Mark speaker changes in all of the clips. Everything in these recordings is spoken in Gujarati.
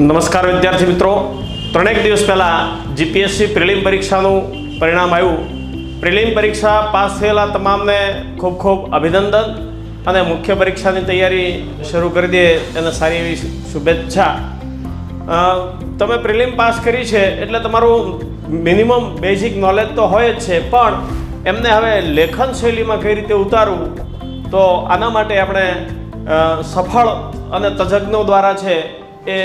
Speaker 1: નમસ્કાર વિદ્યાર્થી મિત્રો. ત્રણેક દિવસ પહેલાં જીપીએસસી પ્રિલિમ પરીક્ષાનું પરિણામ આવ્યું. પ્રિલિમ પરીક્ષા પાસ થયેલા તમામને ખૂબ ખૂબ અભિનંદન અને મુખ્ય પરીક્ષાની તૈયારી શરૂ કરી દે એને સારી એવી શુભેચ્છા. તમે પ્રિલિમ પાસ કરી છે એટલે તમારું મિનિમમ બેઝિક નોલેજ તો હોય જ છે, પણ એમને હવે લેખન શૈલીમાં કઈ રીતે ઉતારવું, તો આના માટે આપણે સફળ અને તજજ્ઞો દ્વારા છે એ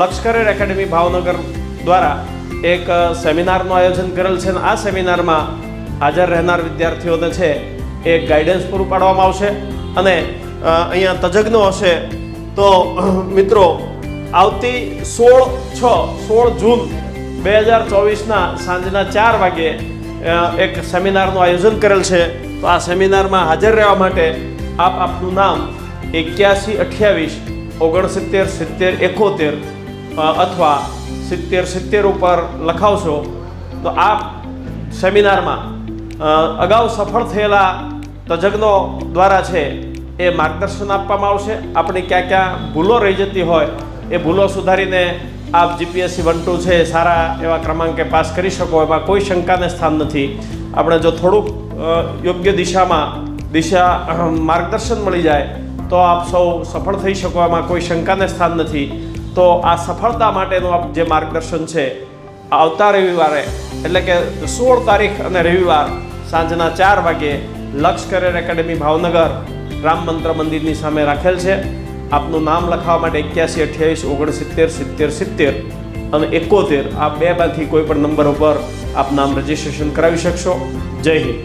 Speaker 1: લશ્કરેર એકેડમી ભાવનગર દ્વારા એક સેમિનારનું આયોજન કરેલ છે અને આ સેમિનારમાં હાજર રહેનાર વિદ્યાર્થીઓને છે એ ગાઈડન્સ પૂરું પાડવામાં આવશે અને અહીંયા તજજ્ઞો હશે તો મિત્રો, આવતી સોળ, છ, સોળ જૂન બે હજાર ચોવીસના સાંજના ચાર વાગે એક સેમિનારનું આયોજન કરેલ છે. તો આ સેમિનારમાં હાજર રહેવા માટે આપ આપનું નામ એક્યાસી અઠ્યાવીસ ઓગણસિત્તેર, સિત્તેર, એકોતેર અથવા સિત્તેર સિત્તેર ઉપર લખાવશો, તો આપ સેમિનારમાં અગાઉ સફળ થયેલા તજજ્ઞો દ્વારા છે એ માર્ગદર્શન આપવામાં આવશે. આપણી ક્યાં ક્યાં ભૂલો રહી જતી હોય એ ભૂલો સુધારીને આપ જીપીએસસી વન ટુ છે સારા એવા ક્રમાંકે પાસ કરી શકો, એમાં કોઈ શંકાને સ્થાન નથી. આપણે જો થોડુંક યોગ્ય દિશામાં, દિશા માર્ગદર્શન મળી જાય તો આપ સૌ સફળ થઈ શકો એમાં કોઈ શંકાને સ્થાન નથી. તો આ સફળતા માટેનું આપ જે માર્ગદર્શન છે આવતા રવિવારે, એટલે કે સોળ તારીખ અને રવિવાર સાંજના ચાર વાગે લક્ષ કરેર એકેડમી ભાવનગર રામ મંત્ર મંદિરની સામે રાખેલ છે. આપનું નામ લખાવવા માટે એક્યાસી અઠ્યાવીસ ઓગણસિત્તેર સિત્તેર સિત્તેર અને એકોતેર આ બેમાંથી કોઈ પણ નંબર ઉપર આપ નામ રજીસ્ટ્રેશન કરાવી શકશો. જય હિન્દ.